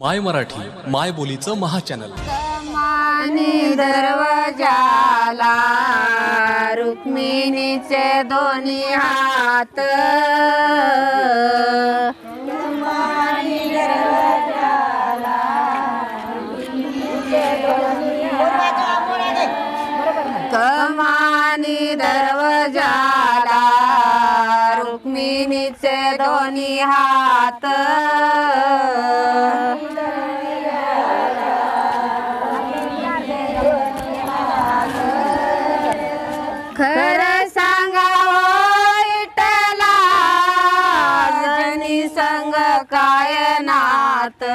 माय मराठी माय बोलीचं महाचॅनल. मानी दरवाजाला रुक्मिणीचे दोन्ही हात. कमानी दरवाजाला रुक्मिणीचे दोन्ही हात.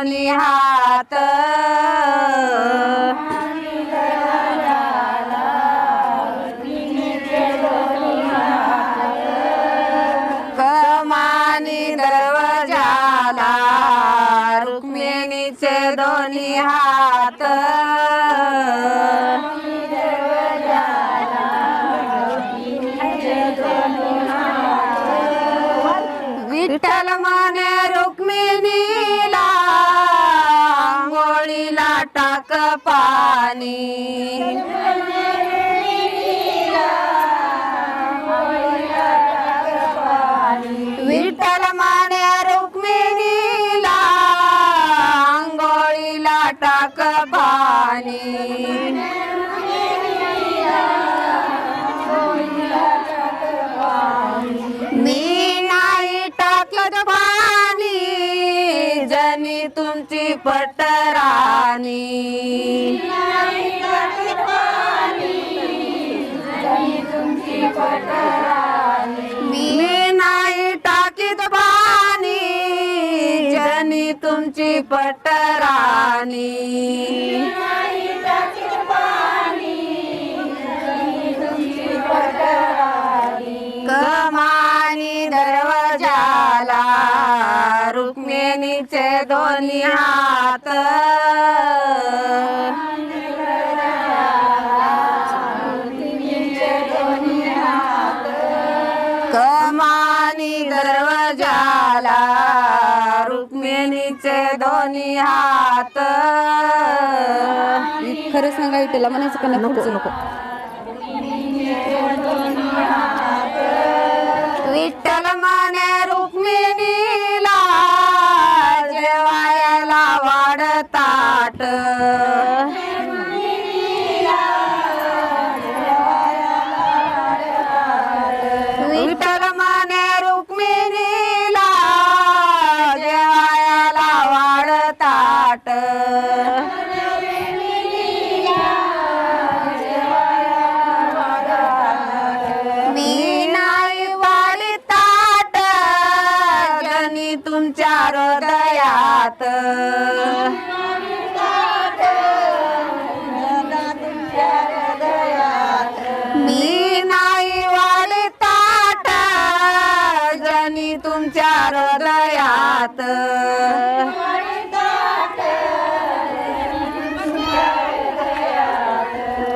दोन्ही हात. कमानी दरवाजाला रुक्मिणीचे दोन्ही हात. विठ्ठल टाक पाणी. विठ्ठल माने रुक्मिणीला आंघोळीला टाक पाणी. मी नाही पाणी. मी नाही टाकीत पाणी जनी तुमची पटराणी. कमानी दरवाजाला रुक्मिणीचे दोन्ही हात. हात. खरं सांगा विठ्ठला म्हणायचं का नको? नको. हृदयात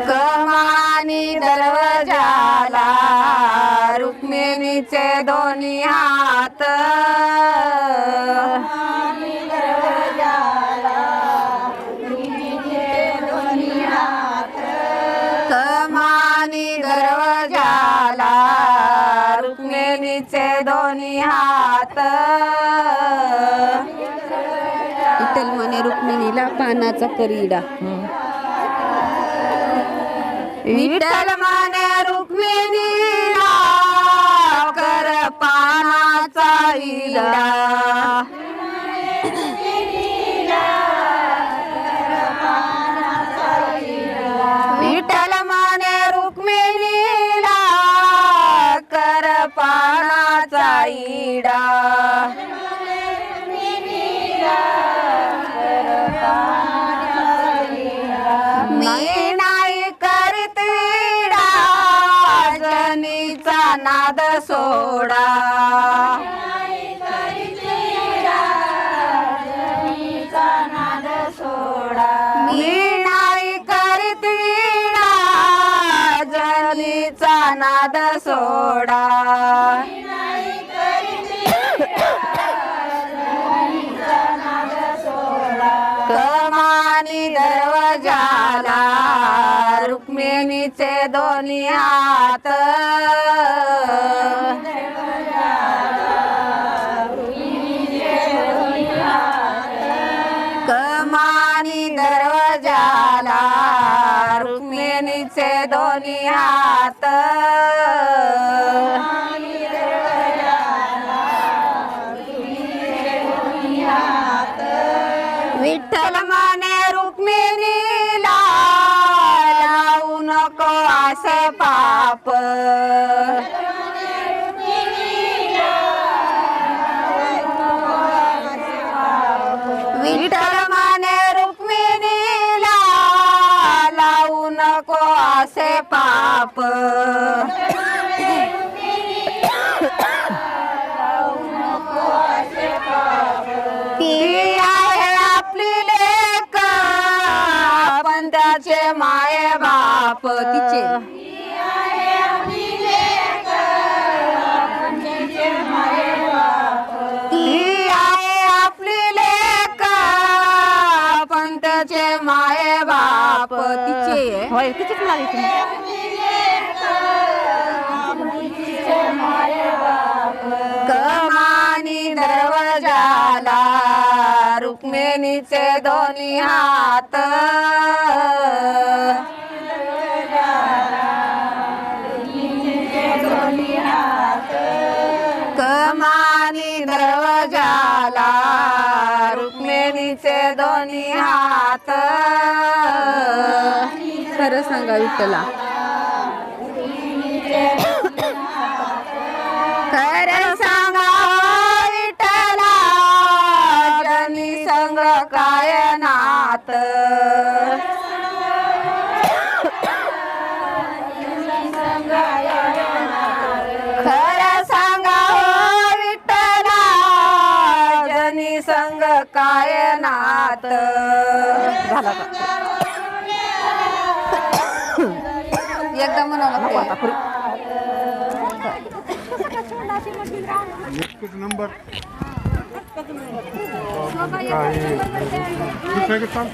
कमानी दरवाजाला रुक्मिणीचे दोन्ही हात. कमानी दरवाजाला रुक्मिणीचे दोन्ही हात. रुक्मिणीला पानाचा करीडा. विठ्ठल माने रुक्मिणीला कर पानाचा इडा. विठ्ठल माने रुक्मिणीला कर पानाचा इडा. नाद सोडा. मी नाही करीत वीणा. जनीचा नाद सोडा. कमानी दरवाजाला रुक्मिणीचे दोन्ही हात. कमानी दरवाजाला रुक्मिणीचे दोन्ही हात. असे पाप. विठ्ठल माने रुक्मिणीला लावू नको असे पाप. माये बाप. तिचे. माये बाप. तिचे. होय तिचेच कमानी दरवाजाला रुक्मिणीचे दोन्ही हात. खरं सांगा विठ्ठला. खरं सांगा विठ्ठला जनी संग काय नात काय नात? झाला एकदा म्हणावं लागते एकच नंबर. चाल?